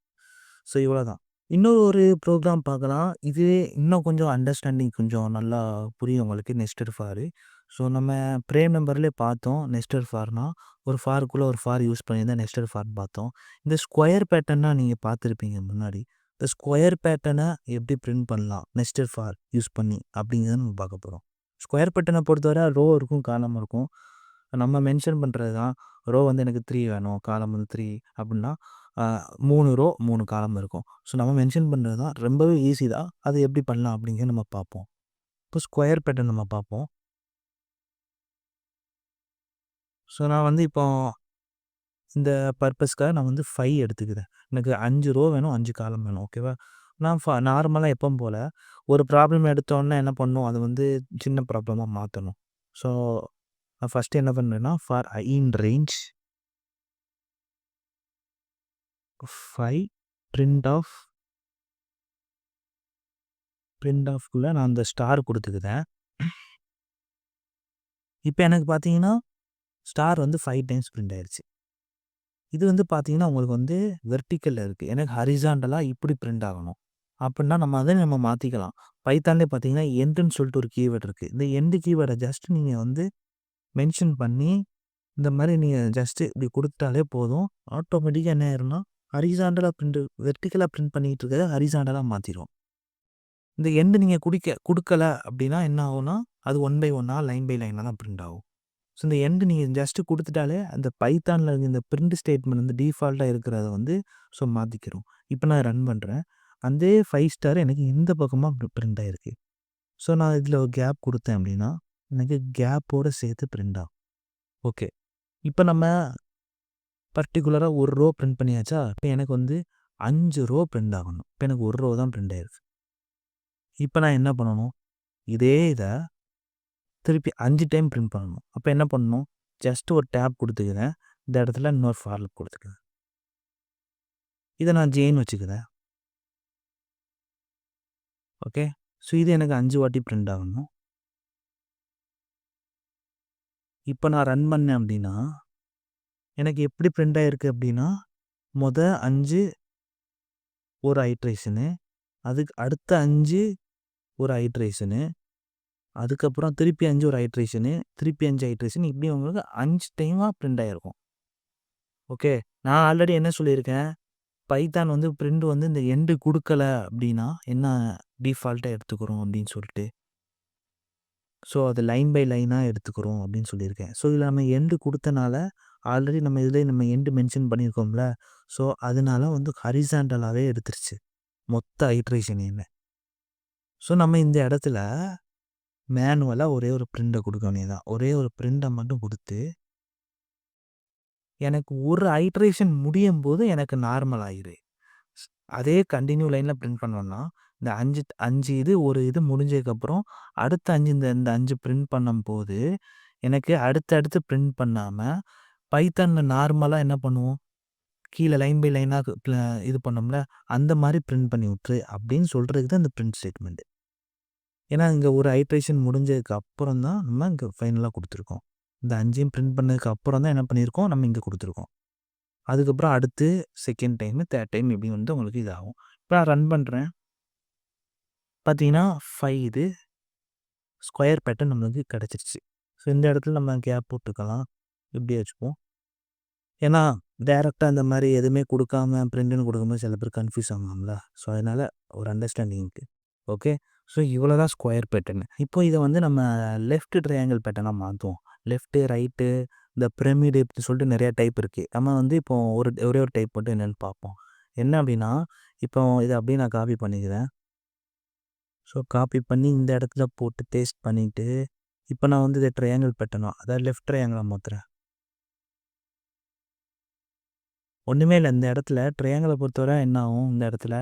ஸோ இவ்வளோ தான் இன்னொரு ஒரு ப்ரோக்ராம் பார்க்கலாம். இது இன்னும் கொஞ்சம் அண்டர்ஸ்டாண்டிங் கொஞ்சம் நல்லா புரியும் உங்களுக்கு நெஸ்டட் ஃபார். ஸோ நம்ம ப்ரேம் நம்பர்லேயே பார்த்தோம். நெஸ்டட் ஃபார்னா, ஒரு ஃபாருக்குள்ள ஒரு ஃபார் யூஸ் பண்ணி தான் நெஸ்டட் ஃபார்ன்னு பார்த்தோம். இந்த ஸ்கொயர் பேட்டர்ன்னா நீங்க பார்த்துருப்பீங்க முன்னாடி. இந்த ஸ்கொயர் பேட்டர்ன எப்படி பிரிண்ட் பண்ணலாம்? நெஸ்டட் ஃபார் யூஸ் பண்ணி அப்படிங்கிறத நம்ம பார்க்க போகிறோம் ஸ்கொயர் பேட்டர்ன பொறுத்தவரை ரோ இருக்கும், காலம் இருக்கும். நம்ம மென்ஷன் பண்ணுறது தான். ரோ வந்து எனக்கு 3 வேணும். காலம் வந்து 3 அப்படின்னா, மூணு ரோ, மூணு காலம் இருக்கும். ஸோ நம்ம மென்ஷன் பண்ணுறது தான். ரொம்பவே ஈஸி தான். அது எப்படி பண்ணலாம் அப்படிங்கிறத நம்ம பார்ப்போம். இப்போ ஸ்கொயர் பேட்டர்ன் நம்ம பார்ப்போம். ஸோ நான் வந்து இப்போ இந்த பர்பஸ்க்காக நான் வந்து ஃபைவ் எடுத்துக்கிறேன். எனக்கு அஞ்சு ரோ வேணும், அஞ்சு காலம் வேணும். ஓகேவா? நான் ஃப நார்மலாக எப்போ போல் ஒரு ப்ராப்ளம் எடுத்தோன்னே என்ன பண்ணணும்? அது வந்து சின்ன ப்ராப்ளமாக மாற்றணும் ஸோ நான் ஃபஸ்ட்டு என்ன பண்ணுறேன்னா for I in range five print of print ஆஃப்குள்ளே நான் அந்த ஸ்டார் கொடுத்துக்குதேன் இப்போ எனக்கு பார்த்தீங்கன்னா ஸ்டார் வந்து ஃபைவ் டைம்ஸ் பிரிண்ட் ஆயிடுச்சு இது வந்து பார்த்தீங்கன்னா உங்களுக்கு வந்து வெர்டிக்கலில் இருக்குது எனக்கு ஹரிசாண்டலாக இப்படி பிரிண்ட் ஆகணும். அப்படின்னா நம்ம அதை நம்ம மாற்றிக்கலாம் பைத்தான்லே பார்த்தீங்கன்னா எண்டுன்னு சொல்லிட்டு ஒரு கீவேர்ட் இருக்குது இந்த எண்டு கீவேர்டை ஜஸ்ட் நீங்கள் வந்து மென்ஷன் பண்ணி இந்த மாதிரி நீங்கள் ஜஸ்ட்டு இப்படி கொடுத்துட்டாலே போதும். ஆட்டோமேட்டிக்காக என்ன ஆயிரும்னா ஹரிசாண்டலாக பிரிண்ட் வெர்டிக்கலாக பிரிண்ட் பண்ணிகிட்டு இருக்கிறத ஹரிசாண்டலாக மாற்றிடும் இந்த எண்டு நீங்கள் குடிக்க கொடுக்கல அப்படின்னா என்ன ஆகும்னா அது ஒன் பை ஒன்னாக லைன் பை லைனாக தான் பிரிண்ட் ஆகும். ஸோ இந்த எண்டு நீங்கள் ஜஸ்ட்டு கொடுத்துட்டாலே அந்த பைத்தானில் இருக்க இந்த பிரிண்ட் ஸ்டேட்மெண்ட் வந்து டிஃபால்ட்டாக இருக்கிறத வந்து ஸோ மாற்றிக்கிறோம் இப்போ நான் ரன் பண்ணுறேன் அதே ஃபைவ் ஸ்டார் எனக்கு இந்த பக்கமாக பிரிண்ட் ஆகிருக்கு ஸோ நான் இதில் ஒரு கேப் கொடுத்தேன் அப்படின்னா எனக்கு கேப்போடு சேர்த்து பிரிண்ட் ஆகும். ஓகே இப்போ நம்ம பர்டிகுலராக ஒரு ரோ பிரிண்ட் பண்ணியாச்சா இப்போ எனக்கு வந்து அஞ்சு ரோ பிரிண்ட் ஆகணும். இப்போ எனக்கு ஒரு ரோ தான் ப்ரிண்ட் ஆயிருக்கு. இப்போ நான் என்ன பண்ணணும்? இதே இதை திருப்பி அஞ்சு டைம் பிரிண்ட் பண்ணணும். அப்போ என்ன பண்ணணும்? ஜஸ்ட் ஒரு டேப் கொடுத்துக்கிறேன். இந்த இடத்துல இன்னொரு ஃபார்லப் கொடுத்துக்கிறேன். இதை நான் ஜெயின் வச்சுக்கிறேன். ஓகே ஸோ இது எனக்கு அஞ்சு வாட்டி பிரிண்ட் ஆகணும். இப்போ நான் ரன் பண்ணேன் அப்படின்னா எனக்கு எப்படி பிரிண்ட் ஆகிருக்கு அப்படின்னா மொத அஞ்சு ஒரு ஐட்ரேஷனு அதுக்கு அடுத்த அஞ்சு ஒரு ஐட்ரேஷனு அதுக்கப்புறம் திருப்பி அஞ்சு ஒரு ஐட்ரேஷனு திருப்பி அஞ்சு ஐட்ரேஷன் இப்படி உங்களுக்கு அஞ்சு டைமாக பிரிண்ட் ஆகிருக்கும் ஓகே நான் ஆல்ரெடி என்ன சொல்லியிருக்கேன்? பைத்தான் வந்து பிரிண்ட் வந்து இந்த எண்டு கொடுக்கல அப்படின்னா என்ன டிஃபால்ட்டாக எடுத்துக்கிறோம் அப்படின்னு சொல்லிட்டு. ஸோ அது லைன் பை லைனாக எடுத்துக்கிறோம் அப்படின்னு சொல்லியிருக்கேன். ஸோ இல்லாமல் எண்டு கொடுத்தனால ஆல்ரெடி நம்ம இதில் நம்ம எண்டு மென்ஷன் பண்ணியிருக்கோம்ல. ஸோ அதனால வந்து ஹரிசாண்டலாகவே எடுத்துருச்சு. மொத்த ஹைட்ரேஷன் என்ன ஸோ நம்ம இந்த இடத்துல மேனுவலாக ஒரே ஒரு பிரிண்டை கொடுக்க வேண்டியதான் ஒரே ஒரு பிரிண்டை மட்டும் கொடுத்து எனக்கு ஒரு ஐட்ரேஷன் முடியும் போது எனக்கு நார்மல் ஆயிரு. அதே கண்டினியூ லைனில் பிரிண்ட் பண்ணோம்னா இந்த அஞ்சு அஞ்சு இது ஒரு இது முடிஞ்சதுக்கப்புறம் அடுத்த அஞ்சு இந்த இந்த அஞ்சு பிரிண்ட் பண்ணும்போது எனக்கு அடுத்து அடுத்து பிரிண்ட் பண்ணாமல் பைத்தானில் நார்மலாக என்ன பண்ணுவோம்? கீழே லைன் பை லைனாக இது பண்ணோம்ல? அந்த மாதிரி பிரிண்ட் பண்ணி விட்ரு அப்படின்னு சொல்கிறதுக்கு தான் இந்த பிரிண்ட் ஸ்டேட்மெண்ட்டு ஏன்னா இங்கே ஒரு ஹைட்ரேஷன் முடிஞ்சதுக்கு அப்புறம் தான் நம்ம இங்கே ஃபைனலாக கொடுத்துருக்கோம். இந்த அஞ்சையும் பிரிண்ட் பண்ணதுக்கு அப்புறம் தான் என்ன பண்ணியிருக்கோம்? நம்ம இங்கே கொடுத்துருக்கோம். அதுக்கப்புறம் அடுத்து செகண்ட் டைமு தேர்ட் டைம் இப்படி வந்து உங்களுக்கு இதாகும். இப்போ நான் ரன் பண்ணுறேன் பார்த்தீங்கன்னா ஃபைவ் இது ஸ்கொயர் பேட்டர்ன் நம்மளுக்கு கிடச்சிருச்சு. ஸோ இந்த இடத்துல நம்ம கேப் போட்டுக்கலாம். இப்படி வச்சுப்போம்? ஏன்னா டேரெக்டாக இந்த மாதிரி எதுவுமே கொடுக்காம பிரிண்ட்னு கொடுக்கும்போது சில பேர் கன்ஃபியூஸ் ஆகும்ல ஸோ அதனால் ஒரு அண்டர்ஸ்டாண்டிங்க்கு ஓகே ஸோ இவ்வளோ தான் ஸ்கொயர் பேட்டர்னு இப்போ இதை வந்து நம்ம லெஃப்ட் ட்ரையாங்கிள் பேட்டர்னாக மாற்றுவோம் லெஃப்ட்டு ரைட்டு இந்த பிரமிடு இப்படி சொல்லிட்டு நிறையா டைப் இருக்குது நம்ம வந்து இப்போ ஒரு ஒரே ஒரு டைப் மட்டும் என்னென்னு பார்ப்போம். என்ன அப்படின்னா இப்போ இதை அப்படியே நான் காப்பி பண்ணிக்கிறேன். ஸோ காப்பி பண்ணி இந்த இடத்துல போட்டு டேஸ்ட் பண்ணிவிட்டு இப்போ நான் வந்து இதை ட்ரையாங்கிள் பேட்டர்னா அதாவது லெஃப்ட் ட்ரையாங்கிளாக மாற்றுறேன் ஒன்றுமே இல்லை. இந்த இடத்துல ட்ரையாங்கிளை பொறுத்தவரை என்ன ஆகும்? இந்த இடத்துல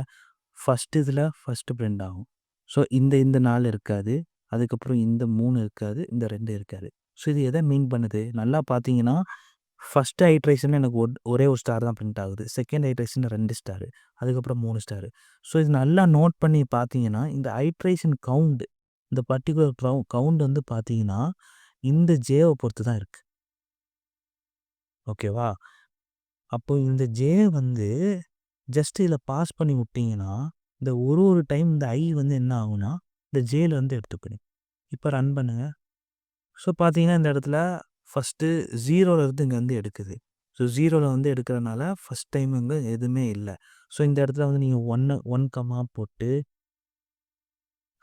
ஃபஸ்ட்டு இதில் ஃபஸ்ட்டு பிரிண்ட் ஆகும். ஸோ இந்த இந்த நாள் இருக்காது. அதுக்கப்புறம் இந்த மூணு இருக்காது. இந்த ரெண்டு இருக்காது. ஸோ இது எதை மீன் பண்ணுது? நல்லா பார்த்தீங்கன்னா ஃபஸ்ட்டு ஐட்ரேஷன் எனக்கு ஒரே ஒரு ஸ்டார் தான் பிரிண்ட் ஆகுது. செகண்ட் ஐட்ரேஷன் ரெண்டு ஸ்டாரு அதுக்கப்புறம் மூணு ஸ்டாரு ஸோ இது நல்லா நோட் பண்ணி பார்த்தீங்கன்னா இந்த ஐட்ரேஷன் கவுண்டு இந்த பர்டிகுலர் கவு கவுண்ட் வந்து பார்த்தீங்கன்னா இந்த ஜேவை பொறுத்து தான் இருக்குது ஓகேவா அப்போ இந்த ஜே வந்து ஜஸ்ட் இதில் பாஸ் பண்ணி விட்டிங்கன்னா இந்த ஒரு ஒரு டைம் இந்த ஐ வந்து என்ன ஆகும்னா இந்த ஜேல வந்து எடுத்துக்கணும். இப்போ ரன் பண்ணுங்க. ஸோ பார்த்தீங்கன்னா இந்த இடத்துல ஃபஸ்ட்டு ஜீரோவில் இருந்து இங்கே வந்து எடுக்குது. ஸோ ஜீரோவில் வந்து எடுக்கிறனால ஃபஸ்ட் டைம் இங்கே எதுவுமே இல்லை. ஸோ இந்த இடத்துல வந்து நீங்கள் ஒன்று ஒன் கம்மா போட்டு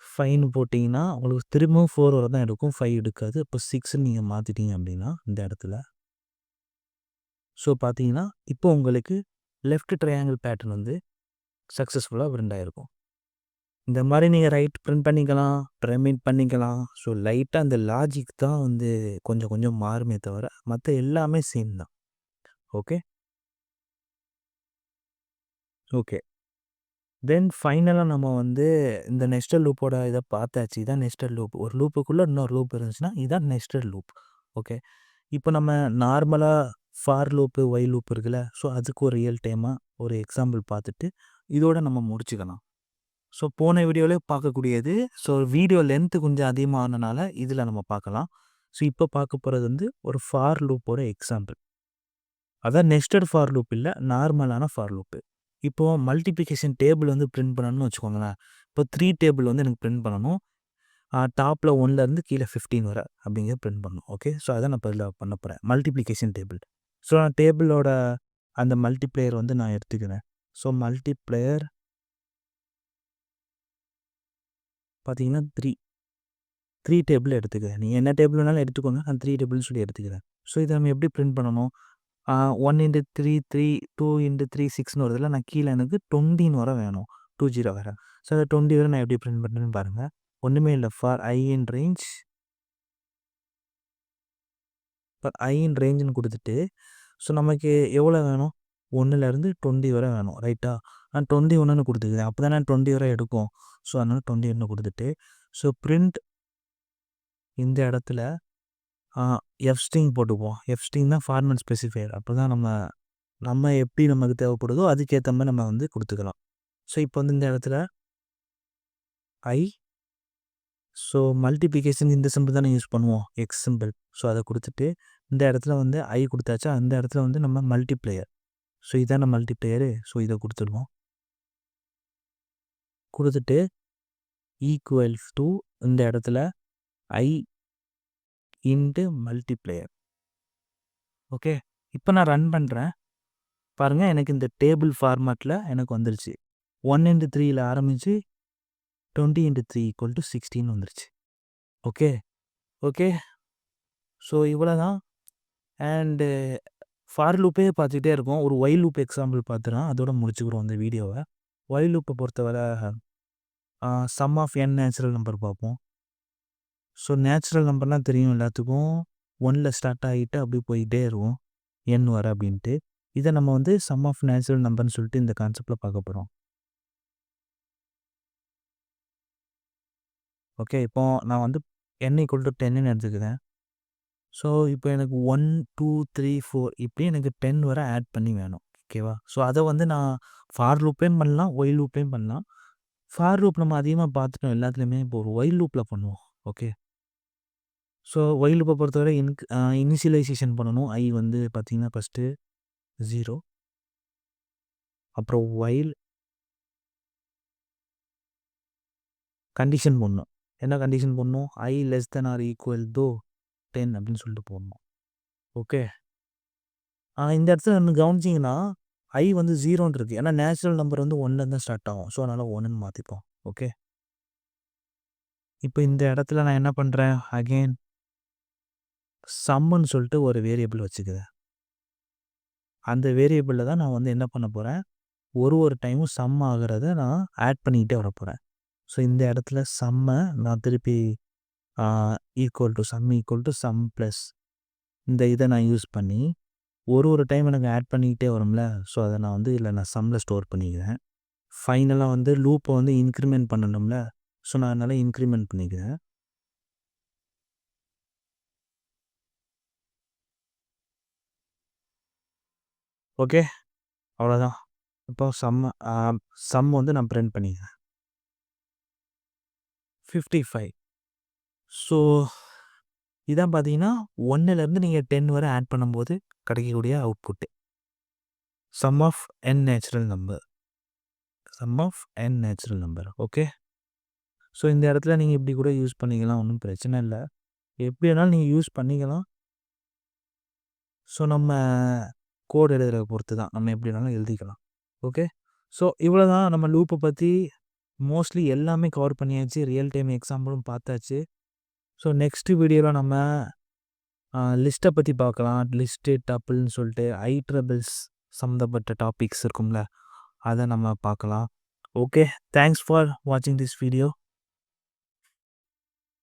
ஃபைன் போட்டிங்கன்னா உங்களுக்கு திரும்பவும் ஃபோர் வரை தான் எடுக்கும். ஃபைவ் எடுக்காது. இப்போ சிக்ஸ்ன்னு நீங்கள் மாற்றிட்டீங்க அப்படின்னா இந்த இடத்துல ஸோ பார்த்தீங்கன்னா இப்போ உங்களுக்கு லெஃப்ட் ட்ரையாங்கிள் பேட்டர்ன் வந்து சக்ஸஸ்ஃபுல்லாக பிரிண்ட் ஆகிருக்கும் இந்த மாதிரி நீங்கள் ரைட் பிரிண்ட் பண்ணிக்கலாம் பிரமிட் பண்ணிக்கலாம். ஸோ லைட்டாக அந்த லாஜிக் தான் வந்து கொஞ்சம் கொஞ்சம் மாறுமே தவிர மற்ற எல்லாமே சேம் தான். ஓகே ஓகே தென் ஃபைனலாக நம்ம வந்து இந்த நெஸ்டட் லூப்போட இதை பார்த்தாச்சு. இதான் நெஸ்டட் லூப் ஒரு லூப்புக்குள்ளே இன்னொரு லூப் இருந்துச்சுன்னா இதான் நெஸ்டட் லூப் ஓகே இப்போ நம்ம நார்மலாக ஃபார் லூப்பு ஒய் லூப் இருக்குல்ல? ஸோ அதுக்கு ஒரு ரியல் டைமாக ஒரு எக்ஸாம்பிள் பார்த்துட்டு இதோட நம்ம முடிச்சுக்கலாம். ஸோ போன வீடியோவிலே பார்க்கக்கூடியது ஸோ வீடியோ லென்த்து கொஞ்சம் அதிகமானனால இதில் நம்ம பார்க்கலாம். ஸோ இப்போ பார்க்க போகிறது வந்து ஒரு ஃபார் லூப்போட எக்ஸாம்பிள் அதான் நெஸ்டட் ஃபார் லூப் இல்லை நார்மலான ஃபார் லூப்பு இப்போது மல்டிப்ளிகேஷன் டேபிள் வந்து பிரிண்ட் பண்ணணும்னு வச்சுக்கோங்களேன். இப்போ த்ரீ டேபிள் வந்து எனக்கு பிரிண்ட் பண்ணணும். டாப்பில் ஒன்லேருந்து கீழே ஃபிஃப்டீன் வர அப்படிங்கிறத பிரிண்ட் பண்ணணும். ஓகே ஸோ அதை நான் இப்போ இதில் பண்ண போகிறேன் மல்டிப்ளிகேஷன் டேபிள் ஸோ நான் டேபிளோட அந்த மல்டிப்ளேயர் வந்து நான் எடுத்துக்கிறேன். ஸோ மல்டிப்ளேயர் பார்த்தீங்கன்னா த்ரீ த்ரீ டேபிள் எடுத்துக்கிறேன். நீங்கள் என்ன டேபிள் வேணாலும் எடுத்துக்கோங்க. நான் த்ரீ டேபிள்னு சொல்லி எடுத்துக்கிறேன். ஸோ இதை நம்ம எப்படி பிரிண்ட் பண்ணணும்? One into three three two into three சிக்ஸ்னு வருதுல நான் கீழே எனக்கு டுவெண்ட்டின்னு வர வேணும். டூ ஜீரோ வர. ஸோ அந்த டுவெண்ட்டி வரை நான் எப்படி பிரிண்ட் பண்ணுறேன்னு பாருங்கள் ஒன்றுமே இல்லை. ஃபார் ஐ இன் ரேஞ்ச் இப்போ ஐன் ரேஞ்சுன்னு கொடுத்துட்டு ஸோ நமக்கு எவ்வளோ வேணும்? ஒன்றுலேருந்து டுவெண்ட்டி வரை வேணும் ரைட்டா? நான் டுவெண்ட்டி ஒன்றுன்னு கொடுத்துக்கிறேன் அப்போ தான் நான் டுவெண்ட்டி வரை எடுக்கும். ஸோ அதனால் டுவெண்ட்டி ஒன்று கொடுத்துட்டு ஸோ பிரிண்ட் இந்த இடத்துல எஃப்ஸ்டிங் போட்டுப்போம் எஃப்ஸ்டிங் தான் ஃபார்மட் ஸ்பெசிஃபையர். அப்போ தான் நம்ம நம்ம எப்படி நமக்கு தேவைப்படுதோ அதுக்கேற்ற மாதிரி நம்ம வந்து கொடுத்துக்கலாம். ஸோ இப்போ வந்து இந்த இடத்துல ஐ ஸோ மல்டிப்ளிகேஷன் இந்த சிம்பிள் தானே யூஸ் பண்ணுவோம். X simple. ஸோ அதை கொடுத்துட்டு இந்த இடத்துல வந்து ஐ கொடுத்தாச்சா அந்த இடத்துல வந்து நம்ம மல்டிப்ளேயர் ஸோ இதான மல்டிப்ளேயரு ஸோ இதை கொடுத்துருவோம் கொடுத்துட்டு ஈக்குவல்ஸ் டூ இந்த இடத்துல ஐ இன்ட்டு மல்டிப்ளேயர் ஓகே இப்போ நான் ரன் பண்ணுறேன் பாருங்கள் எனக்கு இந்த டேபிள் ஃபார்மேட்டில் எனக்கு வந்துருச்சு. ஒன் இன்ட்டு த்ரீயில் ஆரம்பித்து twenty into three equal to sixteen வந்துருச்சு. ஓகே ஓகே ஸோ இவ்வளோ தான் அண்டு ஃபார் லூப்பே பார்த்துக்கிட்டே இருக்கோம். ஒரு ஒய் லூப் எக்ஸாம்பிள் பார்த்துறோம் அதோட முடிச்சுக்கிறோம் அந்த வீடியோவை. ஒய் லூப்பை பொறுத்தவரை sum of n natural number பார்ப்போம். ஸோ நேச்சுரல் நம்பர்லாம் தெரியும் எல்லாத்துக்கும். ஒன்னில் ஸ்டார்ட் ஆகிட்டு அப்படி போயிட்டே இருக்கும். என் வர அப்படின்ட்டு. இதை நம்ம வந்து சம் ஆஃப் நேச்சுரல் நம்பர்னு சொல்லிட்டு இந்த கான்செப்டில் பார்க்க போகிறோம் ஓகே இப்போ நான் வந்து என் ஈக்குவல் டு டென்னு எடுத்துக்கிறேன். ஸோ இப்போ எனக்கு ஒன் டூ த்ரீ ஃபோர் இப்படி எனக்கு டென் வர ஆட் பண்ணி வேணும். ஓகேவா ஸோ அதை வந்து நான் ஃபார் லூப்பையும் பண்ணலாம் ஒய் லூப்பையும் பண்ணலாம். ஃபார் லூப் நம்ம அதிகமாக பார்த்துட்டோம் எல்லாத்துலேயுமே இப்போ ஒரு ஒய் லூப்பில் பண்ணுவோம். ஓகே ஸோ ஒய் லூப்பை பொறுத்தவரை இன்க் இனிஷியலைசேஷன் பண்ணணும். ஐ வந்து பார்த்திங்கன்னா ஃபஸ்ட்டு ஜீரோ அப்புறம் ஒயில் கண்டிஷன் போடணும். என்ன கண்டிஷன் போடணும்? I less than or equal to ten அப்படின்னு சொல்லிட்டு போடணும். ஓகே. இந்த இடத்துல ஒன்று கவனிச்சிங்கன்னா ஐ வந்து ஜீரோன்னு இருக்குது ஏன்னா நேச்சுரல் நம்பர் வந்து ஒன்றில் தான் ஸ்டார்ட் ஆகும். ஸோ அதனால் ஒன்றுன்னு மாற்றிப்போம் ஓகே. இப்போ இந்த இடத்துல நான் என்ன பண்ணுறேன் அகெயின் சம்முன்னு சொல்லிட்டு ஒரு வேரியபிள் வச்சுக்கிறேன். அந்த வேரியபிளில் தான் நான் வந்து என்ன பண்ண போகிறேன் ஒரு ஒரு டைமும் சம் ஆகிறத நான் ஆட் பண்ணிக்கிட்டே வர போகிறேன் ஸோ இந்த இடத்துல சம்மை நான் திருப்பி equal to sum equal to sum plus இந்த இதை நான் யூஸ் பண்ணி ஒரு ஒரு டைம் எனக்கு ஆட் பண்ணிக்கிட்டே வரும்ல ஸோ அதை நான் வந்து இதில் நான் சம்மில் ஸ்டோர் பண்ணிக்கிறேன். ஃபைனலாக வந்து லூப்பை வந்து இன்க்ரிமெண்ட் பண்ணணும்ல ஸோ நான் அதனால் இன்க்ரிமெண்ட் பண்ணிக்கிறேன். ஓகே அவ்வளோதான் இப்போ சம் சம் வந்து நான் பிரிண்ட் பண்ணிக்கிறேன். ஃபிஃப்டி ஃபைவ் ஸோ இதான் பார்த்தீங்கன்னா ஒன்றுலேருந்து நீங்கள் டென் வரை ஆட் பண்ணும்போது கிடைக்கக்கூடிய output sum of n natural number sum of n natural number okay so இந்த இடத்துல நீங்கள் இப்படி கூட யூஸ் பண்ணிக்கலாம் ஒன்றும் பிரச்சனை இல்லை. எப்படி வேணாலும் நீங்கள் யூஸ் பண்ணிக்கலாம். ஸோ நம்ம கோட் எழுதுறத பொறுத்து தான். நம்ம எப்படி வேணாலும் எழுதிக்கலாம் ஓகே ஸோ இவ்வளோ தான் நம்ம லூப்பை பற்றி மோஸ்ட்லி எல்லாமே கவர் பண்ணியாச்சு. ரியல் டைம் எக்ஸாம்பிளும் பார்த்தாச்சு. ஸோ நெக்ஸ்ட்டு வீடியோவில் நம்ம லிஸ்ட்டை பற்றி பார்க்கலாம். லிஸ்ட்டு டப்புள்னு சொல்லிட்டு ஐ ட்ரபிள்ஸ் சம்மந்தப்பட்ட டாபிக்ஸ் இருக்கும்ல அதை நம்ம பார்க்கலாம். ஓகே தேங்க்ஸ் ஃபார் வாட்சிங் திஸ் வீடியோ